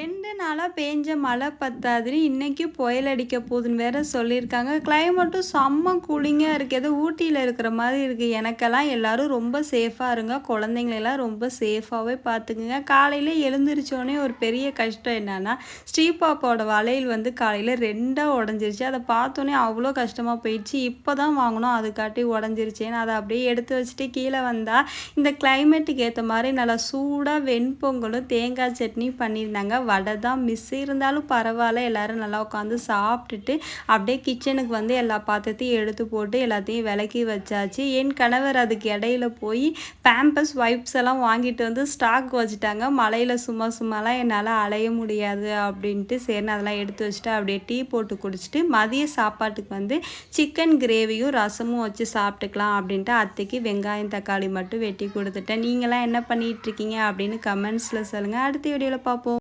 Ten ரெண்டு நாளாக பேஞ்ச மழை பத்தாதுன்னு இன்றைக்கி புயல் அடிக்க போகுதுன்னு வேற சொல்லியிருக்காங்க. கிளைமேட்டும் செம்ம கூலிங்காக இருக்குது ஏதோ ஊட்டியில் இருக்கிற மாதிரி இருக்குது எனக்கெல்லாம் எல்லோரும் ரொம்ப சேஃபாக இருங்க. குழந்தைங்களெல்லாம் ரொம்ப சேஃபாகவே பார்த்துக்குங்க. காலையில் எழுந்திரிச்சோடனே ஒரு பெரிய கஷ்டம் என்னென்னா ஸ்ரீபாப்பாவோட வளையல் வந்து காலையில் ரெண்டாக உடஞ்சிருச்சு. அதை பார்த்தோன்னே அவ்வளோ கஷ்டமாக போயிடுச்சு. இப்போ தான் வாங்கினோம் அதுக்காட்டி உடஞ்சிருச்சேன்னு அதை அப்படியே எடுத்து வச்சுட்டு கீழே வந்தால் இந்த கிளைமேட்டுக்கு ஏற்ற மாதிரி நல்லா சூடாக வெண்பொங்கலும் தேங்காய் சட்னி பண்ணியிருந்தாங்க. வடை தான் மிஸ் இருந்தாலும் பரவாயில்ல. எல்லோரும் நல்லா உட்காந்து சாப்பிட்டுட்டு அப்படியே கிச்சனுக்கு வந்து எல்லா பாத்திரத்தையும் எடுத்து போட்டு எல்லாத்தையும் விளக்கி வச்சாச்சு. என் கணவர் அதுக்கு இடையில போய் பேம்பஸ் வைப்ஸ் எல்லாம் வாங்கிட்டு வந்து ஸ்டாக் வச்சுட்டாங்க. மழையில் சும்மா சும்மாலாம் என்னால் அலைய முடியாது அப்படின்ட்டு சரின்னு அதெல்லாம் எடுத்து வச்சுட்டு அப்படியே டீ போட்டு குடிச்சிட்டு மதிய சாப்பாட்டுக்கு வந்து சிக்கன் கிரேவியும் ரசமும் வச்சு சாப்பிட்டுக்கலாம் அப்படின்ட்டு அத்தைக்கு வெங்காயம் தக்காளி மட்டும் வெட்டி கொடுத்துட்டேன். நீங்களாம் என்ன பண்ணிகிட்ருக்கீங்க அப்படின்னு கமெண்ட்ஸில் சொல்லுங்கள் அடுத்த வீடியோவில் பார்ப்போம்